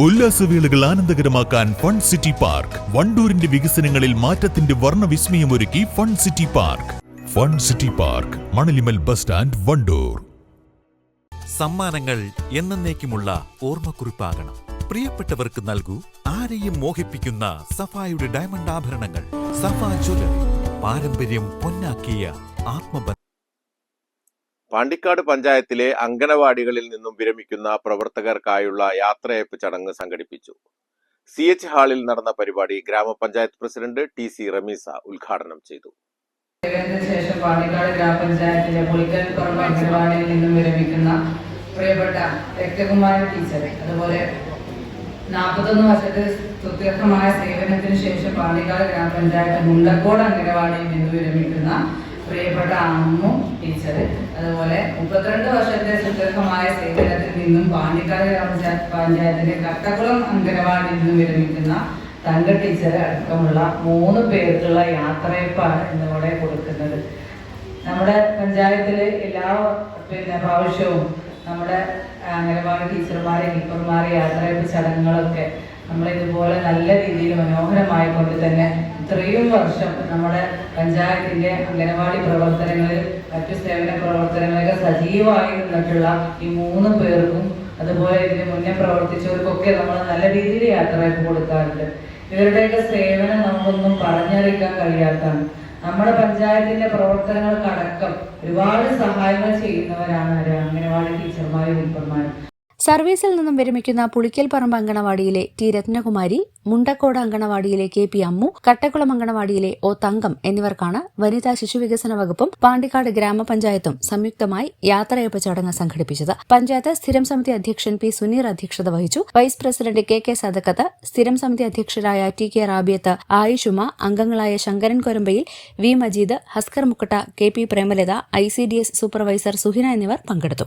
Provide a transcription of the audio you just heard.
ഉല്ലാസവേളകൾ ആനന്ദകരമാക്കാൻ fun city park. വണ്ടൂരിന്റെ വികസനങ്ങളിൽ മാറ്റത്തിന്റെ വർണ വിസ്മയമൊരുക്കി fun city park. Fun city park Manalimal bus stand Wandoor. സമ്മാനങ്ങൾ എന്നേക്കുമുള്ള ഓർമ്മക്കുറിപ്പാകണം. പ്രിയപ്പെട്ടവർക്ക് നൽകൂ ആരെയും മോഹിപ്പിക്കുന്ന സഫായുടെ ഡയമണ്ട് ആഭരണങ്ങൾ. സഫ ജ്വല്ലറി. പാരമ്പര്യം പൊന്നാക്കിയ ആത്മബന്ധം. പാണ്ടിക്കാട് പഞ്ചായത്തിലെ അങ്കണവാടികളിൽ നിന്നും വിരമിക്കുന്ന പ്രവർത്തകർക്കായുള്ള യാത്രയപ്പ് ചടങ്ങ് സംഘടിപ്പിച്ചു. സി എച്ച് ഹാളിൽ നടന്ന പരിപാടി ഗ്രാമപഞ്ചായത്ത് പ്രസിഡന്റ് ടി സി റമീസ ഉദ്ഘാടനം ചെയ്തു. ശേഷം പാണ്ടിക്കാട് ഗ്രാമപഞ്ചായത്തിലെ അംഗനവാടിയിൽ നിന്നും വിരമിക്കുന്ന പ്രിയപ്പെട്ട രക്തകുമാരൻ ടീച്ചർ അതുപോലെ നാൽപ്പത്തൊന്ന് വർഷത്തെ സുദീർഘമായ സേവനത്തിന് ശേഷം പാണ്ടിക്കാട് ഗ്രാമപഞ്ചായത്ത് മുണ്ടക്കോട് അംഗനവാടിയിൽ നിന്ന് വിരമിക്കുന്ന പ്രിയപ്പെട്ട അമ്മു ടീച്ചർ അതുപോലെ മുപ്പത്തിരണ്ട് വർഷത്തെ സുദീർഘമായ സേവനത്തിൽ നിന്നും പാണ്ടിക്കാട് ഗ്രാമപഞ്ചായത്ത് പഞ്ചായത്തിന്റെ കട്ടക്കുളം അംഗനവാടിയിൽ നിന്നും വിരമിക്കുന്ന തങ്ക ടീച്ചർ അടക്കമുള്ള മൂന്ന് പേർക്കുള്ള യാത്രയപ്പാണ് ഇന്നിവിടെ കൊടുക്കുന്നത്. നമ്മുടെ പഞ്ചായത്തിലെ എല്ലാ പിന്നെ പ്രാവശ്യവും നമ്മുടെ അംഗനവാടി ടീച്ചർമാരെ ഹെൽപ്പർമാരെ യാത്രയപ്പ് ചടങ്ങുകളൊക്കെ നമ്മൾ ഇതുപോലെ നല്ല രീതിയിൽ മനോഹരമായി കൊണ്ട് തന്നെ ഇത്രയും വർഷം നമ്മുടെ പഞ്ചായത്തിന്റെ അംഗനവാടി പ്രവർത്തനങ്ങളിൽ മറ്റു സേവന പ്രവർത്തനങ്ങളൊക്കെ സജീവമായി നിന്നിട്ടുള്ള ഈ മൂന്ന് പേർക്കും അതുപോലെ ഇതിന് മുന്നേ പ്രവർത്തിച്ചവർക്കൊക്കെ നമ്മൾ നല്ല രീതിയിൽ യാത്രയപ്പ് കൊടുക്കാറുണ്ട്. ഇവരുടെയൊക്കെ സേവനം നമുക്കൊന്നും പറഞ്ഞറിയിക്കാൻ കഴിയാത്തതാണ്. നമ്മുടെ പഞ്ചായത്തിന്റെ പ്രവർത്തനങ്ങൾക്കടക്കം ഒരുപാട് സഹായങ്ങൾ ചെയ്യുന്നവരാണ് അംഗനവാടി ടീച്ചർമാരും ഹെൽപ്പർമാരും സർവീസിൽ നിന്നും വിരമിക്കുന്ന പുളിക്കൽപ്പറമ്പ് അങ്കണവാടിയിലെ ടി രത്നകുമാരി മുണ്ടക്കോട് അങ്കണവാടിയിലെ കെ പി അമ്മു കട്ടക്കുളം അങ്കണവാടിയിലെ ഒ തങ്കം എന്നിവർക്കാണ് വനിതാ ശിശുവികസന വകുപ്പും പാണ്ടിക്കാട് ഗ്രാമപഞ്ചായത്തും സംയുക്തമായി യാത്രയപ്പ് ചടങ്ങ് സംഘടിപ്പിച്ചത്. പഞ്ചായത്ത് സ്ഥിരം സമിതി അധ്യക്ഷൻ പി സുനീർ അധ്യക്ഷത വഹിച്ചു. Vice president K K Sadakkath സ്ഥിരം സമിതി അധ്യക്ഷരായ ടി കെ റാബിയത്ത് ആയിഷുമ അംഗങ്ങളായ Sankaran Korambayil V Majeed Haskar Mukkatta K P Premalatha I C D S supervisor Suhina എന്നിവർ പങ്കെടുത്തു.